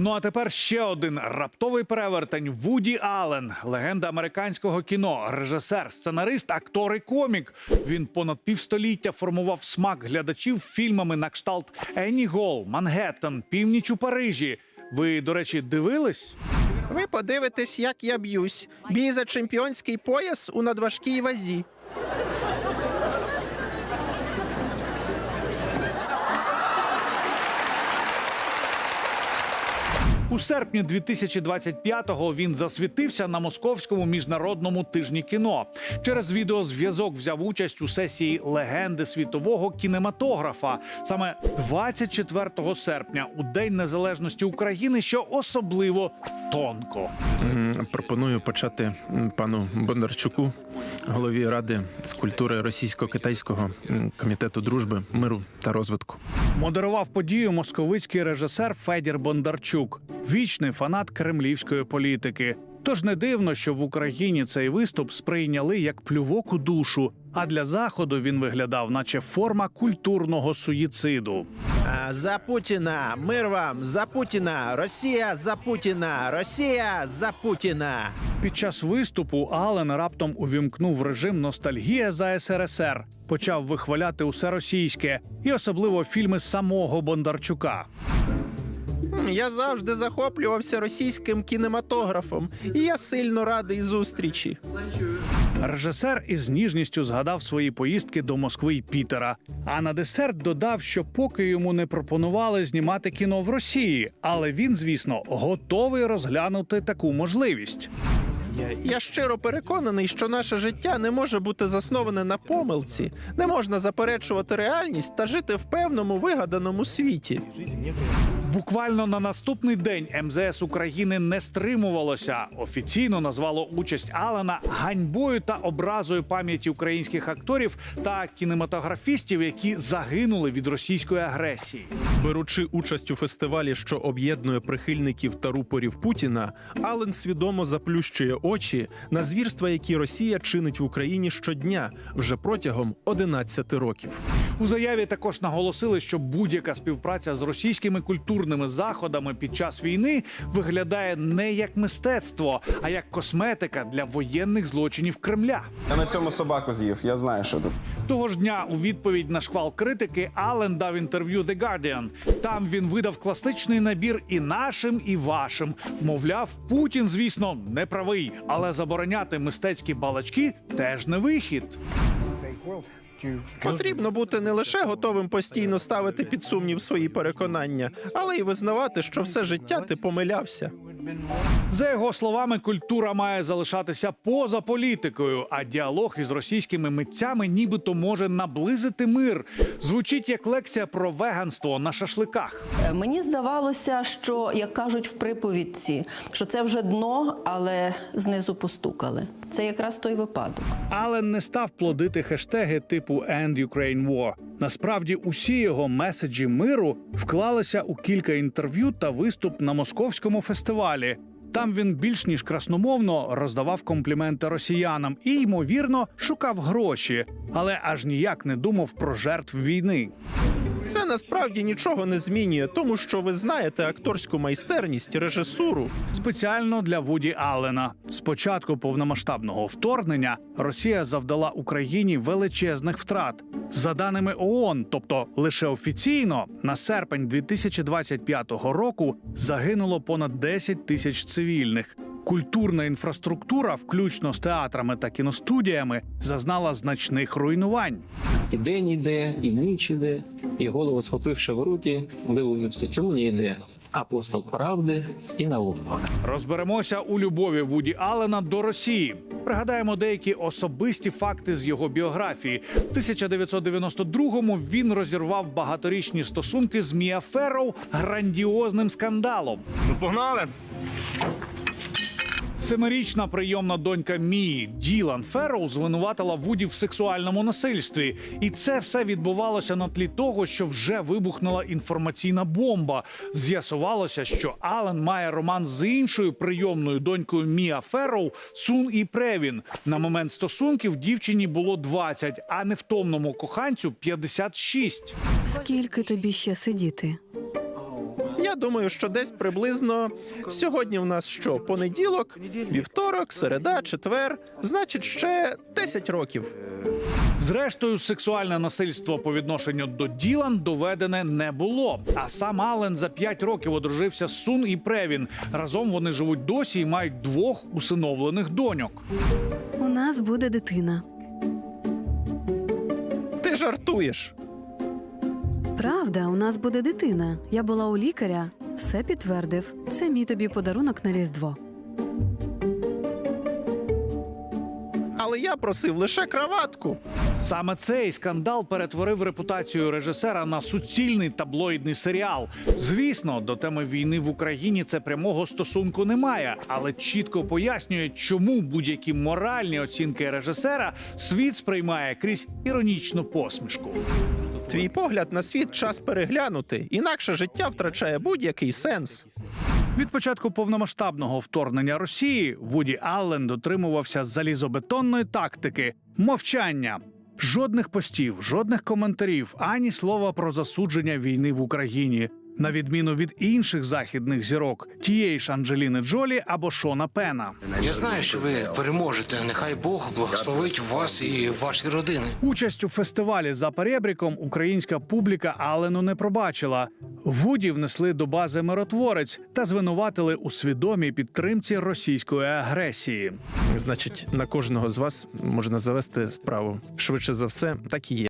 Ну а тепер ще один раптовий перевертень Вуді Аллен, легенда американського кіно, режисер, сценарист, актор і комік. Він понад півстоліття формував смак глядачів фільмами на кшталт Енні Гол, Мангеттен, Північ у Парижі. Ви, до речі, дивились? Ви подивитесь, як я б'юсь. Бій за чемпіонський пояс у надважкій вазі. У серпні 2025-го він засвітився на московському міжнародному тижні кіно. Через відеозв'язок взяв участь у сесії легенди світового кінематографа саме 24 серпня, у День Незалежності України, що особливо тонко. Пропоную почати пану Бондарчуку, голові ради з культури російсько-китайського комітету дружби, миру та розвитку. Модерував подію московицький режисер Федір Бондарчук, вічний фанат кремлівської політики. Тож не дивно, що в Україні цей виступ сприйняли як плювок у душу. А для заходу він виглядав, наче форма культурного суїциду. За Путіна! Мир вам! За Путіна! Росія за Путіна! Росія за Путіна! Під час виступу Ален раптом увімкнув режим ностальгія за СРСР, почав вихваляти усе російське і особливо фільми самого Бондарчука. Я завжди захоплювався російським кінематографом, і я сильно радий зустрічі. Режисер із ніжністю згадав свої поїздки до Москви й Пітера. А на десерт додав, що поки йому не пропонували знімати кіно в Росії, але він, звісно, готовий розглянути таку можливість. Я щиро переконаний, що наше життя не може бути засноване на помилці. Не можна заперечувати реальність та жити в певному вигаданому світі. Буквально на наступний день МЗС України не стримувалося. Офіційно назвало участь Алана ганьбою та образою пам'яті українських акторів та кінематографістів, які загинули від російської агресії. Беручи участь у фестивалі, що об'єднує прихильників та рупорів Путіна, Ален свідомо заплющує очі на звірства, які Росія чинить в Україні щодня вже протягом 11 років. У заяві також наголосили, що будь-яка співпраця з російськими культурними заходами під час війни виглядає не як мистецтво, а як косметика для воєнних злочинів Кремля. Я на цьому собаку з'їв, я знаю, що тут. Того ж дня у відповідь на шквал критики Аллен дав інтерв'ю The Guardian. Там він видав класичний набір і нашим, і вашим. Мовляв, Путін, звісно, не правий, але забороняти мистецькі балачки теж не вихід. Потрібно бути не лише готовим постійно ставити під сумнів свої переконання, але й визнавати, що все життя ти помилявся. За його словами, культура має залишатися поза політикою, а діалог із російськими митцями нібито може наблизити мир. Звучить як лекція про веганство на шашликах. Е, Мені здавалося, що як кажуть в приповідці, що це вже дно, але знизу постукали. Це якраз той випадок. Ален не став плодити хештеги типу «End Ukraine War». Насправді, усі його меседжі миру вклалися у кілька інтерв'ю та виступ на московському фестивалі. Там він більш ніж красномовно роздавав компліменти росіянам і, ймовірно, шукав гроші, але аж ніяк не думав про жертв війни. Це насправді нічого не змінює, тому що ви знаєте акторську майстерність, режисуру. Спеціально для Вуді Аллена. З початку повномасштабного вторгнення Росія завдала Україні величезних втрат. За даними ООН, тобто лише офіційно, на серпень 2025 року загинуло понад 10 тисяч цивільних. Культурна інфраструктура, включно з театрами та кіностудіями, зазнала значних руйнувань. І день іде, і ніч іде, і голову схопивши в руки, дивився, чому не йде апостол правди і науки. Розберемося у любові Вуді Аллена до Росії. Пригадаємо деякі особисті факти з його біографії. В 1992-му він розірвав багаторічні стосунки з Міа Ферроу грандіозним скандалом. Ну, погнали! Семирічна прийомна донька Мії Ділан Ферроу звинуватила Вуді в сексуальному насильстві, і це все відбувалося на тлі того, що вже вибухнула інформаційна бомба. З'ясувалося, що Ален має роман з іншою прийомною донькою Міа Ферроу Сун і Превін. На момент стосунків дівчині було 20, а невтомному коханцю 56. Скільки тобі ще сидіти? Я думаю, що десь приблизно сьогодні в нас що? Понеділок, вівторок, середа, четвер. Значить, ще 10 років. Зрештою, сексуальне насильство по відношенню до Ділан доведене не було. А сам Ален за п'ять років одружився з Сун і Превін. Разом вони живуть досі і мають двох усиновлених доньок. У нас буде дитина. Ти жартуєш. Правда, у нас буде дитина. Я була у лікаря, все підтвердив. Це мій тобі подарунок на Різдво. Але я просив лише краватку. Саме цей скандал перетворив репутацію режисера на суцільний таблоїдний серіал. Звісно, до теми війни в Україні це прямого стосунку немає, але чітко пояснює, чому будь-які моральні оцінки режисера світ сприймає крізь іронічну посмішку. Твій погляд на світ час переглянути, інакше життя втрачає будь-який сенс. Від початку повномасштабного вторгнення Росії Вуді Аллен дотримувався залізобетонної тактики мовчання. Жодних постів, жодних коментарів, ані слова про засудження війни в Україні, на відміну від інших західних зірок, тієї ж Анджеліни Джолі або Шона Пена. Я знаю, що ви переможете. Нехай Бог благословить вас і ваші родини. Участь у фестивалі за перебріком українська публіка Алену не пробачила. Вуді внесли до бази миротворець та звинуватили у свідомій підтримці російської агресії. Значить, на кожного з вас можна завести справу. Швидше за все, так і є.